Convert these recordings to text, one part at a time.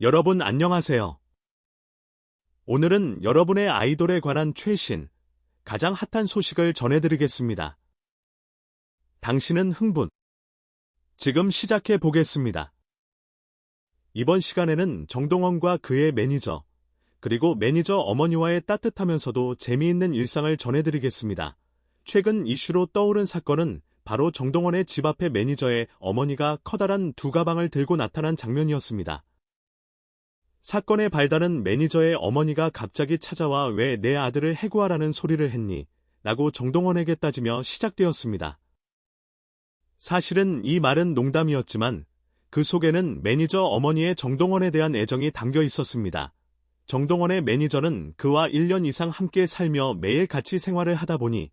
여러분 안녕하세요. 오늘은 여러분의 아이돌에 관한 최신, 가장 핫한 소식을 전해드리겠습니다. 당신은 흥분. 지금 시작해 보겠습니다. 이번 시간에는 정동원과 그의 매니저, 그리고 매니저 어머니와의 따뜻하면서도 재미있는 일상을 전해드리겠습니다. 최근 이슈로 떠오른 사건은 바로 정동원의 집 앞에 매니저의 어머니가 커다란 두 가방을 들고 나타난 장면이었습니다. 사건의 발단은 매니저의 어머니가 갑자기 찾아와 왜 내 아들을 해고하라는 소리를 했니? 라고 정동원에게 따지며 시작되었습니다. 사실은 이 말은 농담이었지만 그 속에는 매니저 어머니의 정동원에 대한 애정이 담겨 있었습니다. 정동원의 매니저는 그와 1년 이상 함께 살며 매일 같이 생활을 하다 보니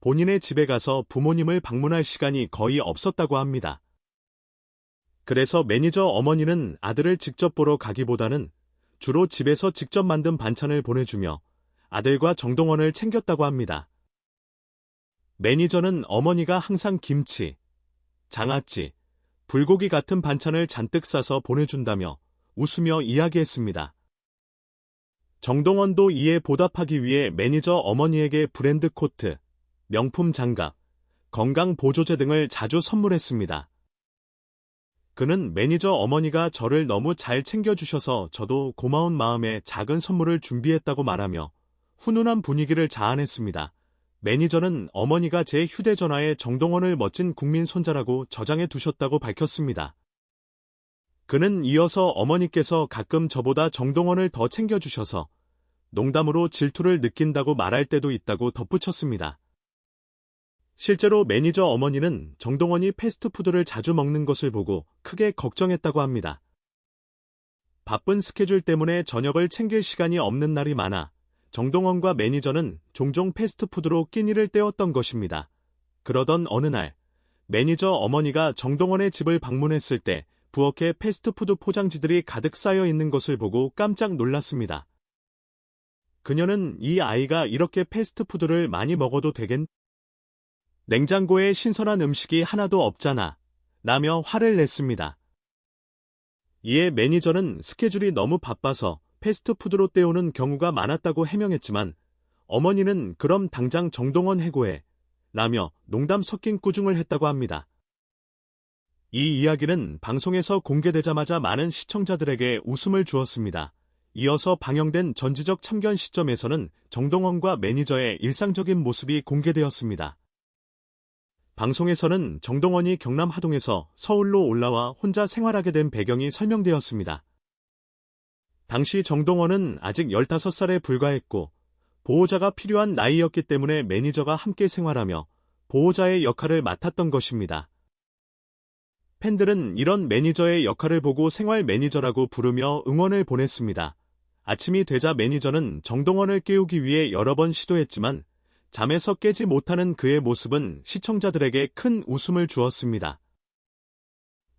본인의 집에 가서 부모님을 방문할 시간이 거의 없었다고 합니다. 그래서 매니저 어머니는 아들을 직접 보러 가기보다는 주로 집에서 직접 만든 반찬을 보내주며 아들과 정동원을 챙겼다고 합니다. 매니저는 어머니가 항상 김치, 장아찌, 불고기 같은 반찬을 잔뜩 싸서 보내준다며 웃으며 이야기했습니다. 정동원도 이에 보답하기 위해 매니저 어머니에게 브랜드 코트, 명품 장갑, 건강 보조제 등을 자주 선물했습니다. 그는 매니저 어머니가 저를 너무 잘 챙겨주셔서 저도 고마운 마음에 작은 선물을 준비했다고 말하며 훈훈한 분위기를 자아냈습니다. 매니저는 어머니가 제 휴대전화에 정동원을 멋진 국민 손자라고 저장해 두셨다고 밝혔습니다. 그는 이어서 어머니께서 가끔 저보다 정동원을 더 챙겨주셔서 농담으로 질투를 느낀다고 말할 때도 있다고 덧붙였습니다. 실제로 매니저 어머니는 정동원이 패스트푸드를 자주 먹는 것을 보고 크게 걱정했다고 합니다. 바쁜 스케줄 때문에 저녁을 챙길 시간이 없는 날이 많아 정동원과 매니저는 종종 패스트푸드로 끼니를 때웠던 것입니다. 그러던 어느 날 매니저 어머니가 정동원의 집을 방문했을 때 부엌에 패스트푸드 포장지들이 가득 쌓여 있는 것을 보고 깜짝 놀랐습니다. 그녀는 이 아이가 이렇게 패스트푸드를 많이 먹어도 되겠? 냉장고에 신선한 음식이 하나도 없잖아. 라며 화를 냈습니다. 이에 매니저는 스케줄이 너무 바빠서 패스트푸드로 때우는 경우가 많았다고 해명했지만 어머니는 그럼 당장 정동원 해고해 라며 농담 섞인 꾸중을 했다고 합니다. 이 이야기는 방송에서 공개되자마자 많은 시청자들에게 웃음을 주었습니다. 이어서 방영된 전지적 참견 시점에서는 정동원과 매니저의 일상적인 모습이 공개되었습니다. 방송에서는 정동원이 경남 하동에서 서울로 올라와 혼자 생활하게 된 배경이 설명되었습니다. 당시 정동원은 아직 15살에 불과했고 보호자가 필요한 나이였기 때문에 매니저가 함께 생활하며 보호자의 역할을 맡았던 것입니다. 팬들은 이런 매니저의 역할을 보고 생활 매니저라고 부르며 응원을 보냈습니다. 아침이 되자 매니저는 정동원을 깨우기 위해 여러 번 시도했지만 잠에서 깨지 못하는 그의 모습은 시청자들에게 큰 웃음을 주었습니다.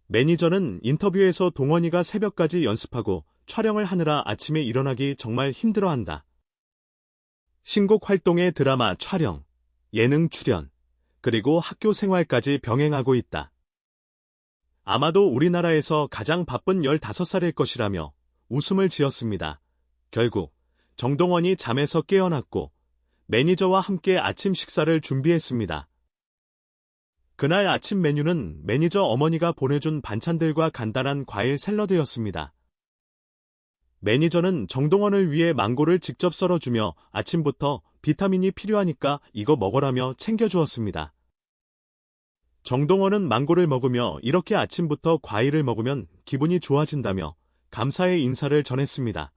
매니저는 인터뷰에서 동원이가 새벽까지 연습하고 촬영을 하느라 아침에 일어나기 정말 힘들어한다. 신곡 활동의 드라마 촬영, 예능 출연, 그리고 학교 생활까지 병행하고 있다. 아마도 우리나라에서 가장 바쁜 15살일 것이라며 웃음을 지었습니다. 결국 정동원이 잠에서 깨어났고 매니저와 함께 아침 식사를 준비했습니다. 그날 아침 메뉴는 매니저 어머니가 보내준 반찬들과 간단한 과일 샐러드였습니다. 매니저는 정동원을 위해 망고를 직접 썰어주며 아침부터 비타민이 필요하니까 이거 먹어라며 챙겨주었습니다. 정동원은 망고를 먹으며 이렇게 아침부터 과일을 먹으면 기분이 좋아진다며 감사의 인사를 전했습니다.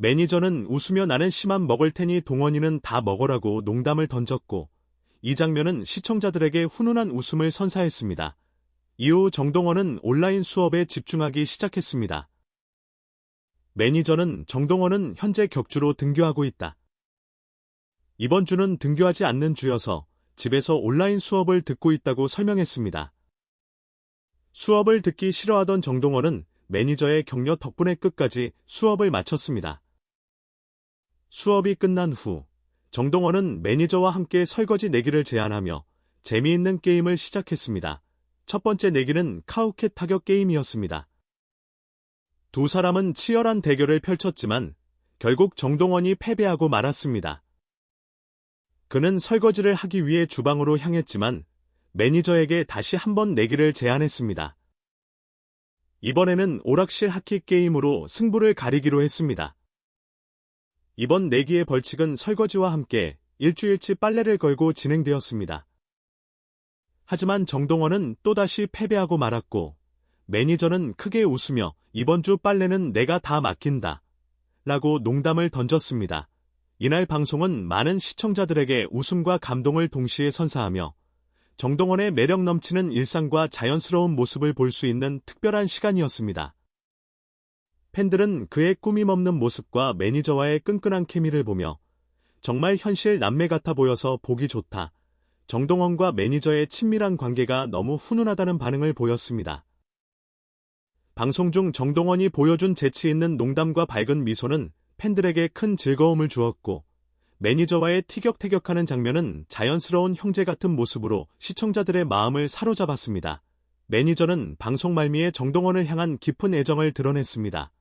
매니저는 웃으며 나는 심한 먹을 테니 동원이는 다 먹으라고 농담을 던졌고 이 장면은 시청자들에게 훈훈한 웃음을 선사했습니다. 이후 정동원은 온라인 수업에 집중하기 시작했습니다. 매니저는 정동원은 현재 격주로 등교하고 있다. 이번 주는 등교하지 않는 주여서 집에서 온라인 수업을 듣고 있다고 설명했습니다. 수업을 듣기 싫어하던 정동원은 매니저의 격려 덕분에 끝까지 수업을 마쳤습니다. 수업이 끝난 후 정동원은 매니저와 함께 설거지 내기를 제안하며 재미있는 게임을 시작했습니다. 첫 번째 내기는 카우켓 타격 게임이었습니다. 두 사람은 치열한 대결을 펼쳤지만 결국 정동원이 패배하고 말았습니다. 그는 설거지를 하기 위해 주방으로 향했지만 매니저에게 다시 한번 내기를 제안했습니다. 이번에는 오락실 하키 게임으로 승부를 가리기로 했습니다. 이번 내기의 벌칙은 설거지와 함께 일주일치 빨래를 걸고 진행되었습니다. 하지만 정동원은 또다시 패배하고 말았고 매니저는 크게 웃으며 이번 주 빨래는 내가 다 맡긴다. 라고 농담을 던졌습니다. 이날 방송은 많은 시청자들에게 웃음과 감동을 동시에 선사하며 정동원의 매력 넘치는 일상과 자연스러운 모습을 볼 수 있는 특별한 시간이었습니다. 팬들은 그의 꾸밈 없는 모습과 매니저와의 끈끈한 케미를 보며 정말 현실 남매 같아 보여서 보기 좋다. 정동원과 매니저의 친밀한 관계가 너무 훈훈하다는 반응을 보였습니다. 방송 중 정동원이 보여준 재치 있는 농담과 밝은 미소는 팬들에게 큰 즐거움을 주었고 매니저와의 티격태격하는 장면은 자연스러운 형제 같은 모습으로 시청자들의 마음을 사로잡았습니다. 매니저는 방송 말미에 정동원을 향한 깊은 애정을 드러냈습니다.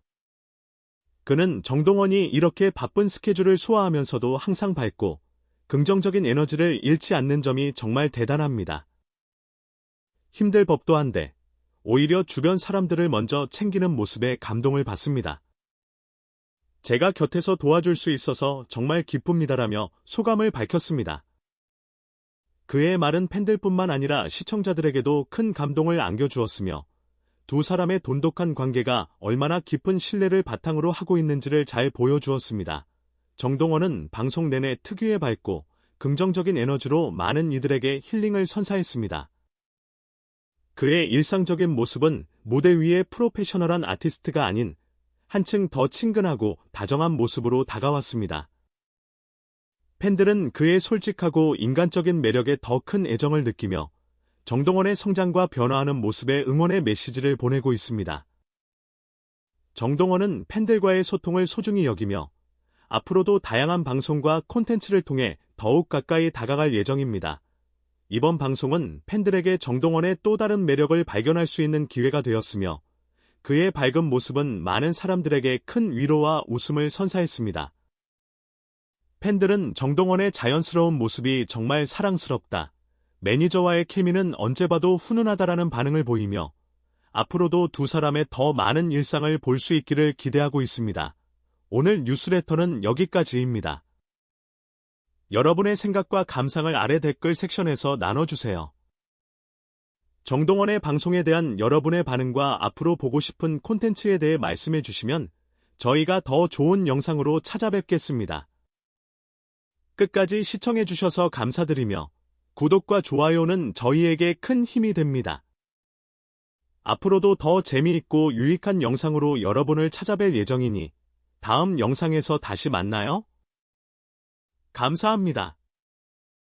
그는 정동원이 이렇게 바쁜 스케줄을 소화하면서도 항상 밝고 긍정적인 에너지를 잃지 않는 점이 정말 대단합니다. 힘들 법도 한데 오히려 주변 사람들을 먼저 챙기는 모습에 감동을 받습니다. 제가 곁에서 도와줄 수 있어서 정말 기쁩니다라며 소감을 밝혔습니다. 그의 말은 팬들뿐만 아니라 시청자들에게도 큰 감동을 안겨주었으며 두 사람의 돈독한 관계가 얼마나 깊은 신뢰를 바탕으로 하고 있는지를 잘 보여주었습니다. 정동원은 방송 내내 특유의 밝고 긍정적인 에너지로 많은 이들에게 힐링을 선사했습니다. 그의 일상적인 모습은 무대 위의 프로페셔널한 아티스트가 아닌 한층 더 친근하고 다정한 모습으로 다가왔습니다. 팬들은 그의 솔직하고 인간적인 매력에 더 큰 애정을 느끼며 정동원의 성장과 변화하는 모습에 응원의 메시지를 보내고 있습니다. 정동원은 팬들과의 소통을 소중히 여기며 앞으로도 다양한 방송과 콘텐츠를 통해 더욱 가까이 다가갈 예정입니다. 이번 방송은 팬들에게 정동원의 또 다른 매력을 발견할 수 있는 기회가 되었으며 그의 밝은 모습은 많은 사람들에게 큰 위로와 웃음을 선사했습니다. 팬들은 정동원의 자연스러운 모습이 정말 사랑스럽다. 매니저와의 케미는 언제 봐도 훈훈하다라는 반응을 보이며 앞으로도 두 사람의 더 많은 일상을 볼 수 있기를 기대하고 있습니다. 오늘 뉴스레터는 여기까지입니다. 여러분의 생각과 감상을 아래 댓글 섹션에서 나눠주세요. 정동원의 방송에 대한 여러분의 반응과 앞으로 보고 싶은 콘텐츠에 대해 말씀해 주시면 저희가 더 좋은 영상으로 찾아뵙겠습니다. 끝까지 시청해 주셔서 감사드리며 구독과 좋아요는 저희에게 큰 힘이 됩니다. 앞으로도 더 재미있고 유익한 영상으로 여러분을 찾아뵐 예정이니 다음 영상에서 다시 만나요. 감사합니다.